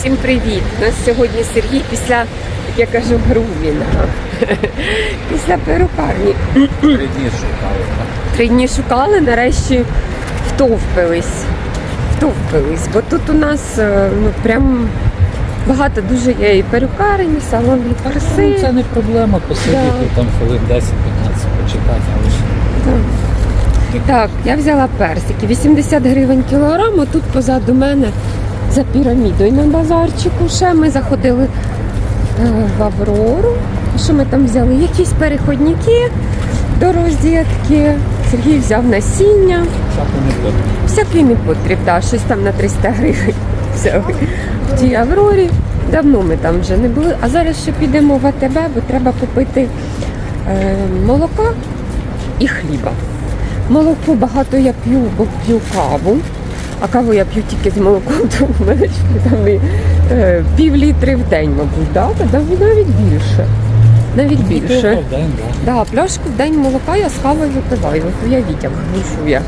Всім привіт! У нас сьогодні Сергій після, як я кажу, грумінга. Після перукарні. Три дні шукали. Три дні шукали, нарешті втовпились. Втовпились. Бо тут у нас е, ну, прям багато дуже є і перукарень, і салон, і Ну, це не проблема посидіти Да. там хвилин 10-15 почекати, але ж Так, я взяла персики. 80 гривень кілограм, а тут позаду мене за пірамідою на базарчику. Ще ми заходили е, в Аврору. Що ми там взяли? Якісь переходники до розетки. Сергій взяв насіння. Всякий непотріб, да, щось там на 300 гривень взяли в тій Аврорі. Давно ми там вже не були. А зараз ще підемо в АТБ, бо треба купити е, молока і хліба. Молоко багато я п'ю, бо п'ю каву. А каву я п'ю тільки з молоком, тому в мене там і, е, пів літри в день, мабуть, да? Та навіть більше. Навіть більше. В день, да. Да, пляшку в день молока я з кавою випиваю. От уявіть, як бушує.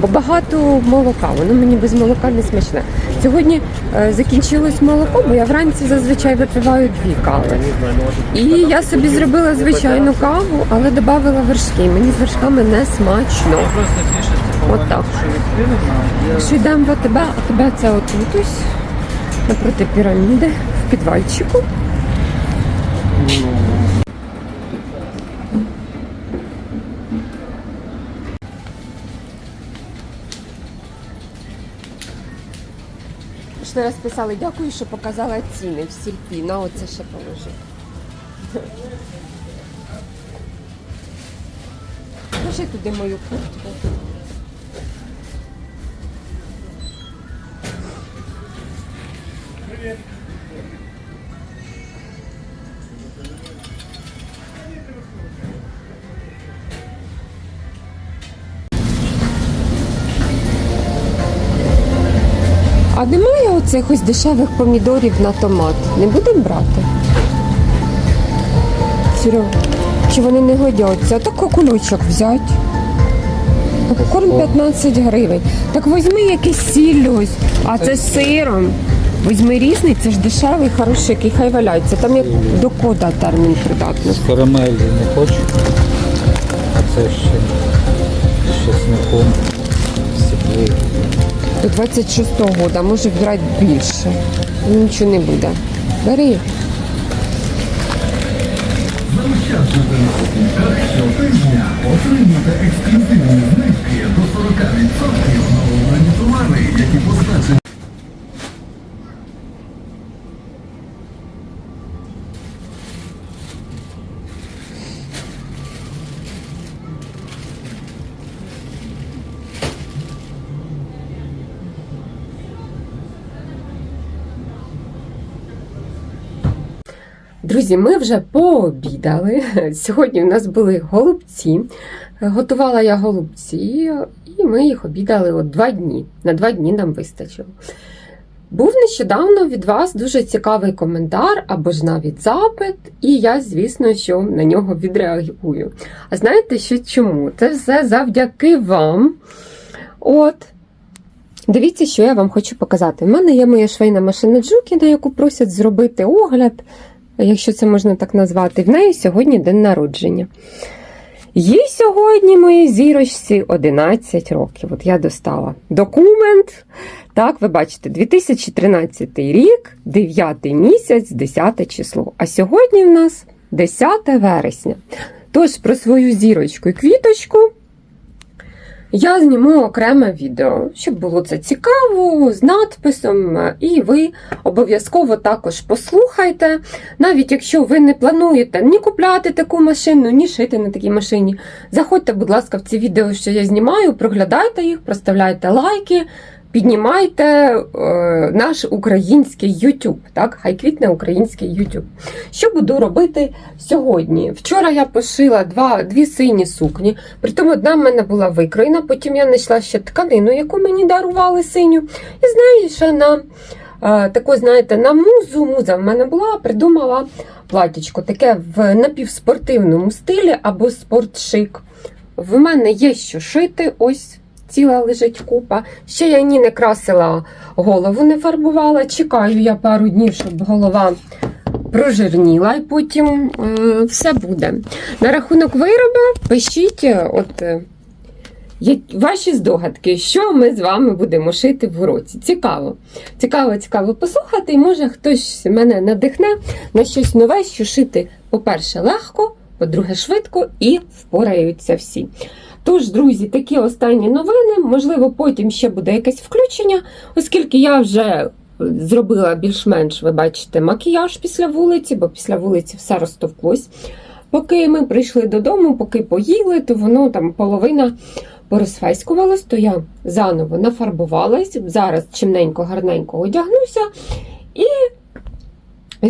Бо багато молока, воно мені без молока не смачне. Сьогодні е, закінчилось молоко, бо я вранці зазвичай випиваю дві кави. І я собі зробила звичайну каву, але додавала вершки. Мені з вершками не смачно. От так. що відкрили на Що йдемо в АТБ, АТБ це отут ось, напроти піраміди, в підвальчику. Ще раз писали, дякую, що показала ціни в сільпі. На оце ще положи. Положи туди мою куртку. А немає оцих ось дешевих помідорів на томат? Не будемо брати? Серег, чи вони не годяться? Так кулючок взяти. Попкорн 15 гривень. Так візьми якийсь сіль ось, а це з сиром. Візьми різний, це ж дешевий, хороший, який хай валяється. Там як до кода термін придатний. з карамелі не хочу. А це ще з чесником. Сіпли. До 26-го года, може брати більше. Нічого не буде. Бери. Отримуйте ексклюзивні знижки до 40% на обрані товари, які позначені. Друзі, ми вже пообідали. Сьогодні в нас були голубці. Готувала я голубці, і ми їх обідали от два дні. На два дні нам вистачило. Був нещодавно від вас дуже цікавий коментар або ж навіть запит, і я, звісно, що на нього відреагую. А знаєте, що чому? Це все завдяки вам. От. Дивіться, що я вам хочу показати. У мене є моя швейна машина Джукі, на яку просять зробити огляд якщо це можна так назвати, в неї сьогодні день народження. Їй сьогодні, моїй зірочці, 11 років. От я достала документ. Так, ви бачите, 2013 рік, 9 місяць, 10 число. А сьогодні в нас 10 вересня. Тож про свою зірочку і квіточку я зніму окреме відео, щоб було це цікаво, з надписом, і ви обов'язково також послухайте. Навіть якщо ви не плануєте ні купляти таку машину, ні шити на такій машині. Заходьте, будь ласка, в ці відео, що я знімаю, проглядайте їх, проставляйте лайки. Піднімайте е, наш український YouTube, так? Хай квітне український YouTube. Що буду робити сьогодні? Вчора я пошила два, дві сині сукні, притом одна в мене була викроєна, потім я знайшла ще тканину, яку мені дарували синю. І з неї ще на е, таку, знаєте, на музу, муза в мене була, придумала платічко, таке в напівспортивному стилі або спортшик. В мене є що шити, ось ціла лежить купа. Ще я ні не красила голову, не фарбувала. Чекаю я пару днів, щоб голова прожирніла, і потім е, все буде. На рахунок вироба пишіть е, от, е, ваші здогадки, що ми з вами будемо шити в уроці. Цікаво. Цікаво, цікаво послухати, і може хтось мене надихне на щось нове, що шити, по-перше, легко, по-друге, швидко і впораються всі. Тож, друзі, такі останні новини. Можливо, потім ще буде якесь включення, оскільки я вже зробила більш-менш, ви бачите, макіяж після вулиці, бо після вулиці все розтовклось. Поки ми прийшли додому, поки поїли, то воно там половина порозфейскувалось, то я заново нафарбувалась. Зараз чимненько, гарненько одягнуся і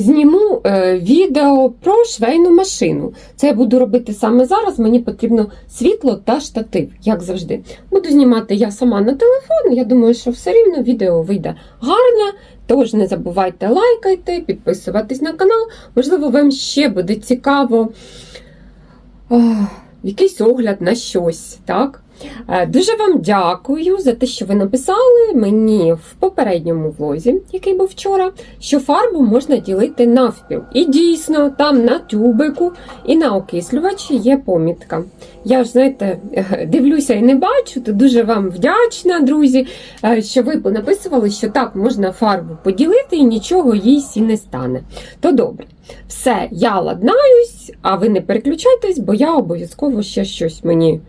зніму е, відео про швейну машину. Це я буду робити саме зараз. Мені потрібно світло та штатив, як завжди. Буду знімати я сама на телефон. Я думаю, що все рівно відео вийде гарне. Тож не забувайте лайкайте, підписуватись на канал. Можливо, вам ще буде цікаво якийсь огляд на щось, так? Е, Дуже вам дякую за те, що ви написали мені в попередньому влозі, який був вчора, що фарбу можна ділити навпіл. І дійсно, там на тюбику і на окислювачі є помітка. Я ж, знаєте, е, дивлюся і не бачу, то дуже вам вдячна, друзі, е, що ви понаписували, що так можна фарбу поділити і нічого їй сі не стане. То добре. Все, я ладнаюсь, а ви не переключайтесь, бо я обов'язково ще щось мені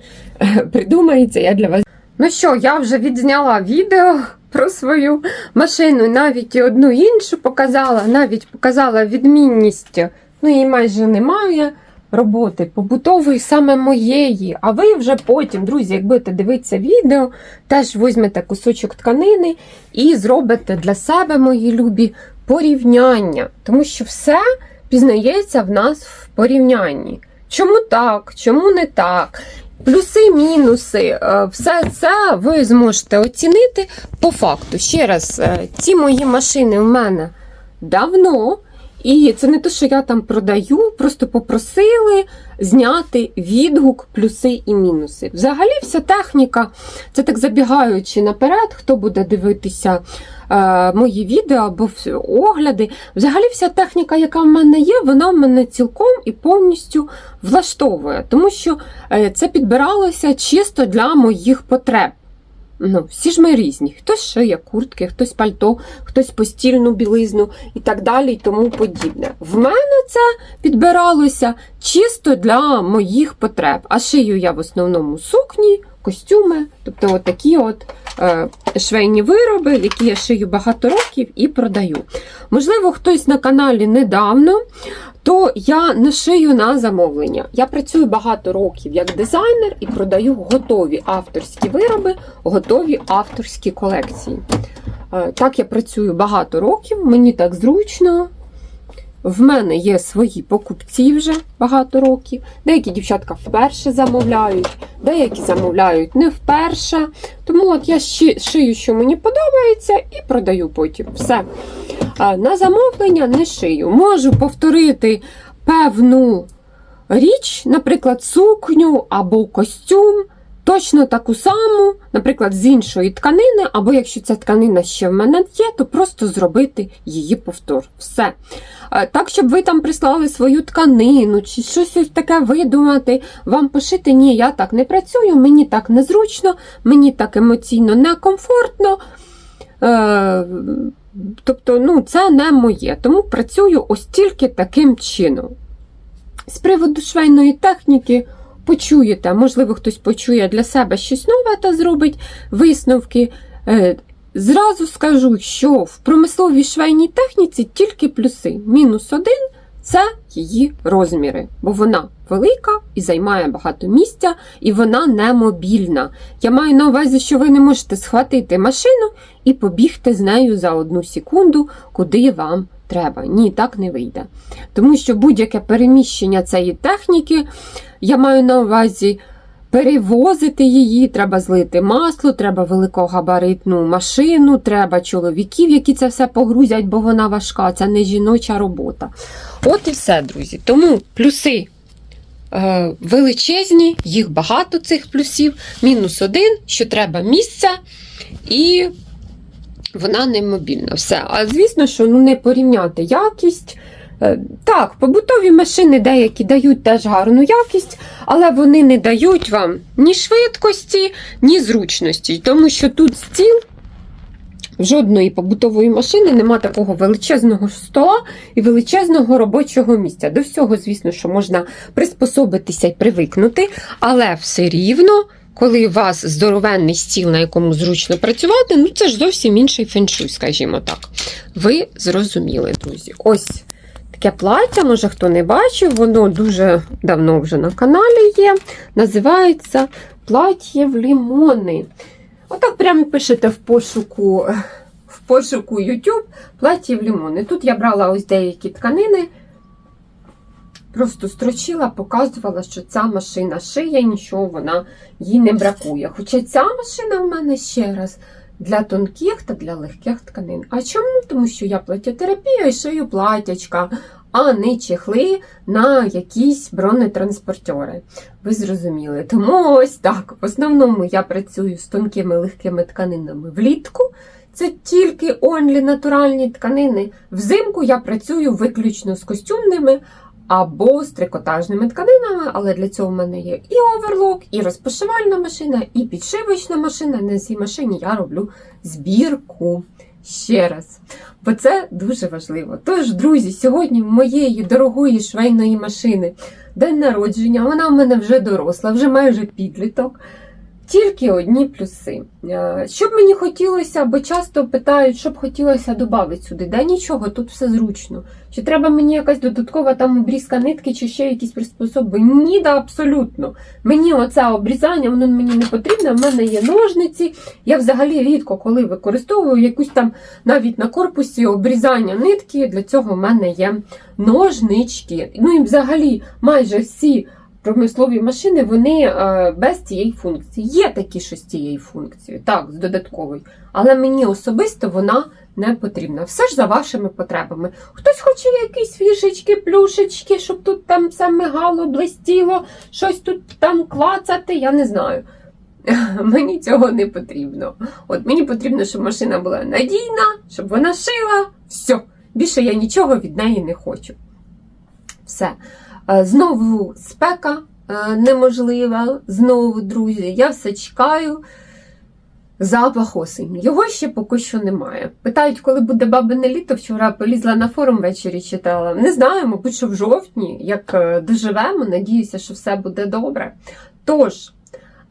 е, придумається. Я для вас. Ну що, я вже відзняла відео про свою машину, навіть і одну іншу показала, навіть показала відмінність. Ну, її майже немає. Роботи побутової саме моєї. А ви вже потім, друзі, як будете дивитися відео, теж візьмете кусочок тканини і зробите для себе, мої любі, порівняння. Тому що все пізнається в нас в порівнянні. Чому так, чому не так? Плюси, мінуси, е, все це ви зможете оцінити по факту. Ще раз, е, ці мої машини в мене давно. І це не те, що я там продаю, просто попросили зняти відгук, плюси і мінуси. Взагалі, вся техніка, це так забігаючи наперед, хто буде дивитися е, мої відео або огляди. Взагалі, вся техніка, яка в мене є, вона в мене цілком і повністю влаштовує, тому що е, це підбиралося чисто для моїх потреб. Ну, всі ж ми різні. Хтось шиє куртки, хтось пальто, хтось постільну білизну і так далі, і тому подібне. В мене це підбиралося чисто для моїх потреб. А шию я в основному сукні, костюми, тобто от такі от е, швейні вироби, які я шию багато років і продаю. Можливо, хтось на каналі недавно, то я не шию на замовлення. Я працюю багато років як дизайнер і продаю готові авторські вироби, готові авторські колекції. Е, Так я працюю багато років, мені так зручно. В мене є свої покупці вже багато років. Деякі дівчатка вперше замовляють, деякі замовляють не вперше. Тому от я шию, що мені подобається, і продаю потім. Все. На замовлення не шию. Можу повторити певну річ, наприклад, сукню або костюм, точно таку саму, наприклад, з іншої тканини, або якщо ця тканина ще в мене є, то просто зробити її повтор. Все. Так, щоб ви там прислали свою тканину чи щось ось таке видумати, вам пошити, ні, я так не працюю, мені так незручно, мені так емоційно некомфортно. Е, Тобто, ну, це не моє, тому працюю ось тільки таким чином. З приводу швейної техніки почуєте, можливо, хтось почує для себе щось нове та зробить висновки. Е, Зразу скажу, що в промисловій швейній техніці тільки плюси. Мінус один це її розміри, бо вона велика і займає багато місця, і вона не мобільна. Я маю на увазі, що ви не можете схватити машину і побігти з нею за одну секунду, куди вам треба. Ні, так не вийде. Тому що будь-яке переміщення цієї техніки, я маю на увазі. Перевозити її, треба злити масло, треба великогабаритну машину, треба чоловіків, які це все погрузять, бо вона важка, це не жіноча робота. От і все, друзі. Тому плюси е, величезні, їх багато цих плюсів. Мінус один, що треба місця, і вона не мобільна. Все. А звісно, що ну, не порівняти якість. Е, Так, побутові машини деякі дають теж гарну якість, але вони не дають вам ні швидкості, ні зручності, тому що тут стіл. Жодної побутової машини нема такого величезного стола і величезного робочого місця. До всього, звісно, що можна приспособитися і привикнути, але все рівно, коли у вас здоровенний стіл, на якому зручно працювати, ну це ж зовсім інший феншуй, скажімо так. Ви зрозуміли, друзі. Ось таке плаття, може хто не бачив, воно дуже давно вже на каналі є. Називається плаття в лімони. Отак прямо пишете в пошуку, в пошуку YouTube плаття в лімони. Тут я брала ось деякі тканини, просто строчила, показувала, що ця машина шиє, нічого вона їй не бракує. Хоча ця машина в мене ще раз для тонких та для легких тканин. А чому? Тому що я платятерапія і шию платячка, а не чехли на якісь бронетранспортери. Ви зрозуміли. Тому ось так. В основному я працюю з тонкими легкими тканинами влітку. Це тільки онлі натуральні тканини. Взимку я працюю виключно з костюмними або з трикотажними тканинами, але для цього в мене є і оверлок, і розпошивальна машина, і підшивочна машина. На цій машині я роблю збірку. Ще раз, бо це дуже важливо. Тож, друзі, сьогодні в моєї дорогої швейної машини день народження, вона в мене вже доросла, вже майже підліток. Тільки одні плюси. Е, Що б мені хотілося, бо часто питають, що б хотілося додати сюди. Да нічого, тут все зручно. Чи треба мені якась додаткова там обрізка нитки, чи ще якісь приспособи? Ні, да, абсолютно. Мені оце обрізання, воно мені не потрібно. В мене є ножниці. Я взагалі рідко коли використовую якусь там навіть на корпусі обрізання нитки. Для цього в мене є ножнички. Ну і взагалі майже всі промислові машини вони е, без цієї функції. Є такі, що з цією функцією, так, з додатковою. Але мені особисто вона не потрібна. Все ж за вашими потребами. Хтось хоче якісь фішечки, плюшечки, щоб тут там все мигало, блистіло, щось тут там клацати, я не знаю. Мені цього не потрібно. От мені потрібно, щоб машина була надійна, щоб вона шила. Все. Більше я нічого від неї не хочу. Все. Е, Знову спека е, неможлива. Знову, друзі, я все чекаю. Запах осені. Його ще поки що немає. Питають, коли буде бабине літо. Вчора полізла на форум ввечері читала. Не знаю, мабуть, що в жовтні, як е, доживемо, надіюся, що все буде добре. Тож,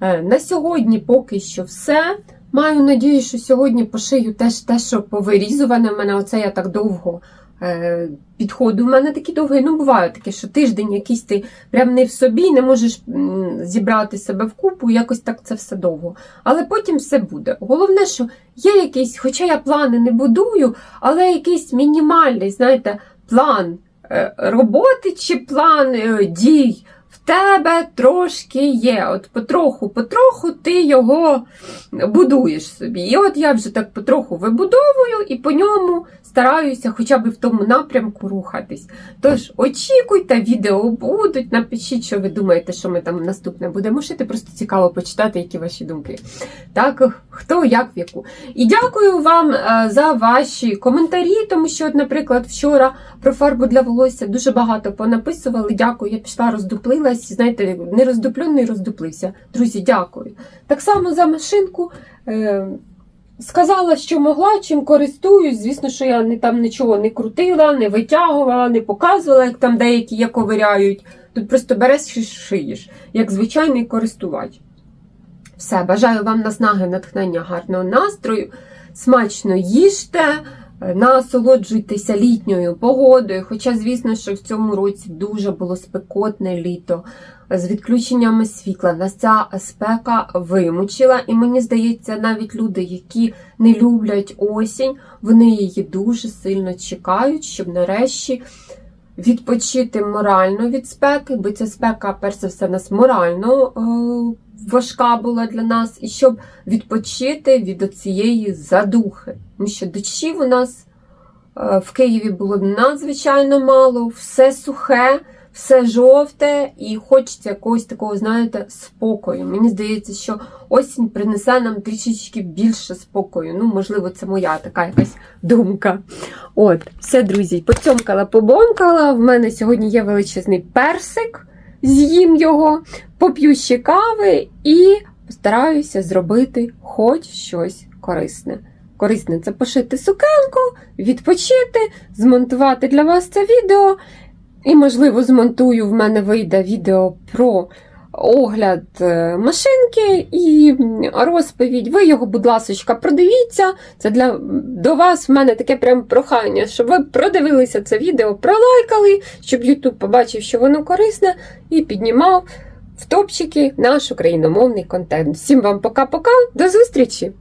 на сьогодні поки що все. Маю надію, що сьогодні пошию теж те, що повирізуване в мене. Оце я так довго підходу. У мене такі довгі, ну буває таке, що тиждень якийсь ти прям не в собі, не можеш зібрати себе в купу, якось так це все довго. Але потім все буде. Головне, що є якийсь, хоча я плани не будую, але якийсь мінімальний, знаєте, план е, роботи чи план е, дій. В тебе трошки є. От потроху, потроху ти його будуєш собі. І от я вже так потроху вибудовую і по ньому стараюся хоча б в тому напрямку рухатись. Тож очікуйте, відео будуть. Напишіть, що ви думаєте, що ми там наступне будемо шити. Просто цікаво почитати, які ваші думки. Так, хто як в яку. І дякую вам е, за ваші коментарі, тому що, наприклад, вчора про фарбу для волосся дуже багато понаписували. Дякую, я пішла, роздуплилась. Знаєте, не роздуплений, роздуплився. Друзі, дякую. Так само за машинку. Сказала, що могла, чим користуюсь. Звісно, що я не там нічого не крутила, не витягувала, не показувала, як там деякі я ковиряють. Тут просто береш і шиєш, як звичайний користувач. Все, бажаю вам наснаги, натхнення, гарного настрою. Смачно їжте, насолоджуйтеся літньою погодою. Хоча, звісно, що в цьому році дуже було спекотне літо з відключеннями світла. Нас ця спека вимучила, і мені здається, навіть люди, які не люблять осінь, вони її дуже сильно чекають, щоб нарешті відпочити морально від спеки, бо ця спека, перш за все, нас морально е, важка була для нас, і щоб відпочити від цієї задухи. Тому що дощів у нас е, в Києві було надзвичайно мало, все сухе. все жовте і хочеться якогось такого, знаєте, спокою. Мені здається, що осінь принесе нам трішечки більше спокою. Ну, можливо, це моя така якась думка. От, все, друзі, поцьомкала, побомкала. В мене сьогодні є величезний персик, з'їм його, поп'ю ще кави і постараюся зробити хоч щось корисне. Корисне це пошити сукенку, відпочити, змонтувати для вас це відео. І, можливо, змонтую, в мене вийде відео про огляд е, машинки і розповідь. Ви його, будь ласка, продивіться. Це для до вас в мене таке прям прохання, щоб ви продивилися це відео, пролайкали, щоб YouTube побачив, що воно корисне, і піднімав в топчики наш україномовний контент. Всім вам пока-пока, до зустрічі!